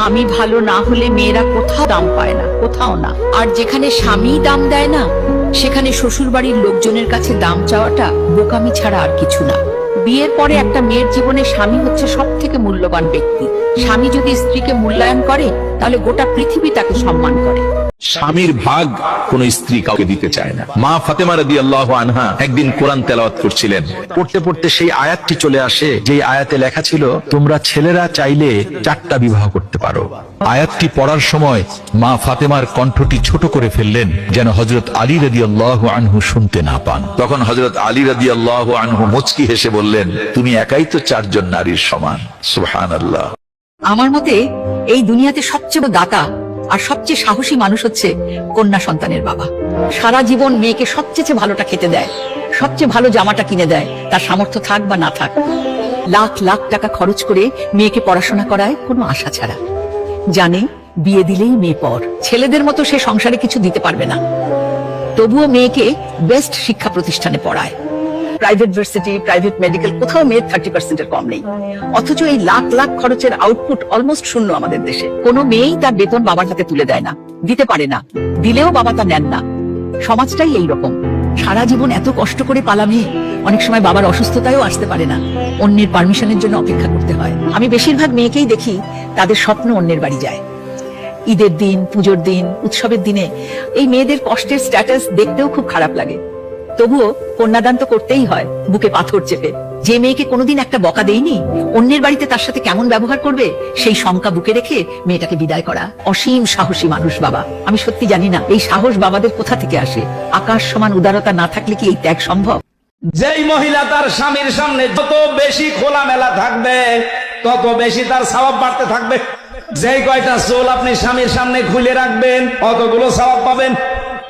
স্বামী ভালো না হলে মেয়েরা কোথাও দাম পায় না, কোথাও না। আর যেখানে স্বামী দাম দেয় না, সেখানে শ্বশুর বাড়ির লোকজনের কাছে দাম চাওয়াটা বোকামি ছাড়া আর কিছু না। বিয়ের পরে একটা মেয়ের জীবনে স্বামী হচ্ছে সব থেকে মূল্যবান ব্যক্তি। স্বামী যদি স্ত্রীকে মূল্যায়ন করে, তাহলে গোটা পৃথিবী তাকে সম্মান করে। স্বামীর ভাগ কোন স্ত্রী কাউকে দিতে চায় না। মা ফাতেমা রাদি আল্লাহ আনহা একদিন কোরআন তেলাওয়াত করছিলেন। পড়তে পড়তে সেই আয়াতটি চলে আসে যে আয়াতে লেখা ছিল, তোমরা ছেলেরা চাইলে চারটা বিবাহ করতে পারো। আয়াতটি পড়ার সময় মা ফাতেমার কণ্ঠটি ছোট করে ফেললেন, যেন হজরত আলী রদি আল্লাহ আনহু শুনতে না পান। তখন হজরত আলী রাদি আল্লাহ আনহু মুচকি হেসে বললেন, তুমি একাই তো চারজন নারীর সমান। সুহান আল্লাহ আমার মতে এই দুনিয়াতে সবচেয়ে দাতা আর সবচেয়ে সাহসী মানুষ হচ্ছে কন্যা সন্তানের বাবা। সারা জীবন মেয়েকে সবচেয়ে ভালোটা খেতে দেয়, সবচেয়ে ভালো জামাটা কিনে দেয়, তার সামর্থ্য থাক বা না থাক। লাখ লাখ টাকা খরচ করে মেয়েকে পড়াশোনা করায় কোনো আশা ছাড়া। জানে বিয়ে দিলেই মেয়ে পর। ছেলেদের মতো সে সংসারে কিছু দিতে পারবে না। তবুও মেয়েকে বেস্ট শিক্ষা প্রতিষ্ঠানে পড়ায়। প্রাইভেট ভার্সিটি প্রাইভেট মেডিকেল কোথাও মেয়ের থার্টি পার্সেন্টের কম নেই। অথচ এই লাখ লাখ খরচের আউটপুট অলমোস্ট শূন্য আমাদের দেশে। কোনো মেয়েই তার বেতন বাবার হাতে তুলে দেয় না, দিতে পারে না, দিলেও বাবা তা নেন না। সমাজটাই এই রকম। সারা জীবন এত কষ্ট করে পালা মেয়ে অনেক সময় বাবার অসুস্থতায়ও আসতে পারে না। অন্যের পারমিশনের জন্য অপেক্ষা করতে হয়। আমি বেশিরভাগ মেয়েকেই দেখি তাদের স্বপ্ন অন্যের বাড়ি যায়। ঈদের দিন, পুজোর দিন, উৎসবের দিনে এই মেয়েদের কষ্টের স্ট্যাটাস দেখতেও খুব খারাপ লাগে। তবুও কন্যাদান তো করতেই হয়, বুকে পাথর চেপে। যে মেয়েকে কোনোদিন একটা বকা দেয়নি অন্যের বাড়িতে তার সাথে কেমন ব্যবহার করবে, সেই শঙ্কা বুকে রেখে মেয়েটাকে বিদায় করা। অসীম সাহসী মানুষ বাবা। আমি সত্যি জানি না, এই সাহস বাবাদের কোথা থেকে আসে? আকাশ সমান উদারতা না থাকলে কি এই ত্যাগ সম্ভব? যেই মহিলা তার স্বামীর সামনে যত বেশি খোলামেলা থাকবে, তত বেশি তার স্বভাব বাড়তে থাকবে। যেই কয়টা চুল আপনি স্বামীর সামনে খুলে রাখবেন, অতগুলো স্বভাব পাবেন।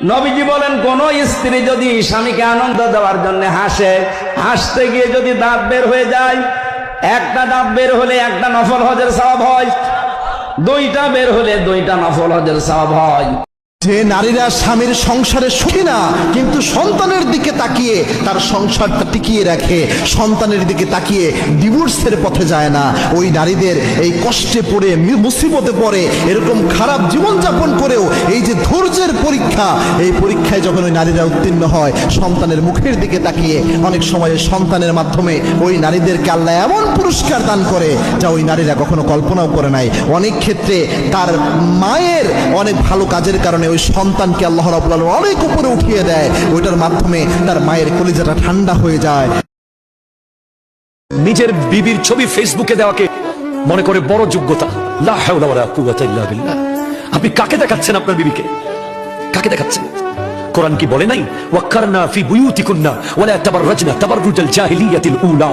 নবীজি বলেন, কোন স্ত্রী যদি স্বামীকে আনন্দ দেওয়ার জন্য হাসে, হাসতে গিয়ে যদি দাঁত বের হয়ে যায়, একটা দাঁত বের হলে একটা নফল হজের স্বভাব হয়, দুইটা বের হলে দুইটা নফল হজের স্বভাব হয়। যে নারীরা স্বামীর সংসারে সুখী না, কিন্তু সন্তানের দিকে তাকিয়ে তার সংসারটা টিকিয়ে রাখে, সন্তানের দিকে তাকিয়ে ডিভোর্সের পথে যায় না। ওই নারীদের এই কষ্টে পড়ে মুসিবতে পড়ে, এরকম খারাপ জীবনযাপন করেও এই যে ধৈর্যের পরীক্ষা, এই পরীক্ষায় যখন ওই নারীরা উত্তীর্ণ হয়, সন্তানের মুখের দিকে তাকিয়ে অনেক সময় সন্তানের মাধ্যমে ওই নারীদেরকে আল্লাহ এমন পুরস্কার দান করে যা ওই নারীরা কখনো কল্পনাও করে নাই। অনেক ক্ষেত্রে তার মায়ের অনেক ভালো কাজের কারণে ওই সন্তানকে আল্লাহ রাবুল অনেক উপরে উঠিয়ে দেয়। ওইটার মাধ্যমে তার মায়ের কলিজাটা ঠান্ডা হয়ে যায়। নিজের বিবির ছবি ফেসবুকে দেওয়াকে মনে করে বড় যোগ্যতা। আপনি কাকে দেখাচ্ছেন আপনার বিবিকে? কাকে দেখাচ্ছেন? কোরআন কি বলে নাই? ওয়াক্কারনা ফি বুয়ুতিকুন্না ওয়ালা তাবাররাজনা তাবাররুজাল জাহিলিয়াতিল উলা।